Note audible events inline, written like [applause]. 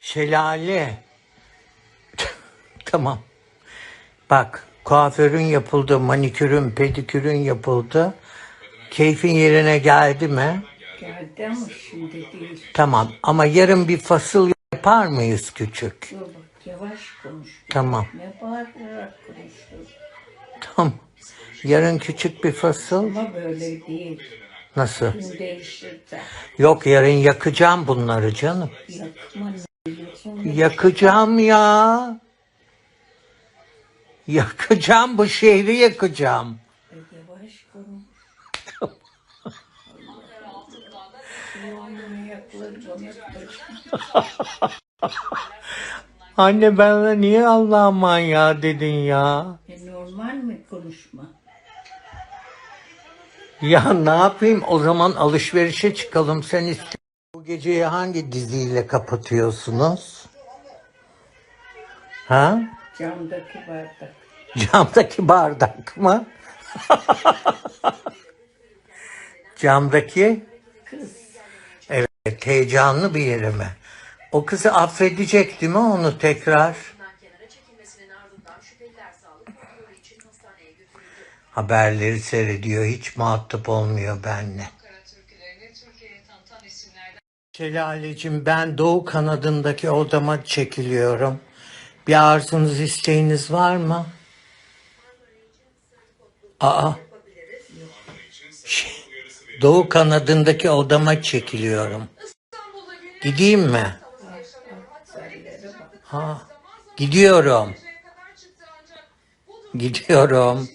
Şelale. [laughs] tamam. Bak kuaförün yapıldı, manikürün, pedikürün yapıldı. Keyfin yerine geldi mi? Geldi ama şimdi değil. Tamam ama yarın bir fasıl yapar mıyız küçük? Dur bak yavaş konuş. Tamam. Ne bağırarak konuşuyorsun. Tamam. Yarın küçük bir fasıl. Ama böyle değil. Nasıl? Gün değiştirsen. Yok yarın yakacağım bunları canım. Yakma Yakacağım ya. Yakacağım bu şehri yakacağım. Yavaş konuş. [laughs] Anne bana niye Allah'ın manyağı dedin ya? E, normal mi konuşma? Ya ne yapayım o zaman alışverişe çıkalım sen iste. Geceyi hangi diziyle kapatıyorsunuz? Ha? Camdaki bardak. Camdaki bardak mı? [laughs] Camdaki Kız. evet heyecanlı bir yeri mi? O kızı affedecek değil mi onu tekrar? Haberleri seyrediyor hiç muhatap olmuyor benimle. Şelalecim ben doğu kanadındaki odama çekiliyorum. Bir arzunuz isteğiniz var mı? Aa. Şey, doğu kanadındaki odama çekiliyorum. Gideyim mi? Ha. Gidiyorum. Gidiyorum.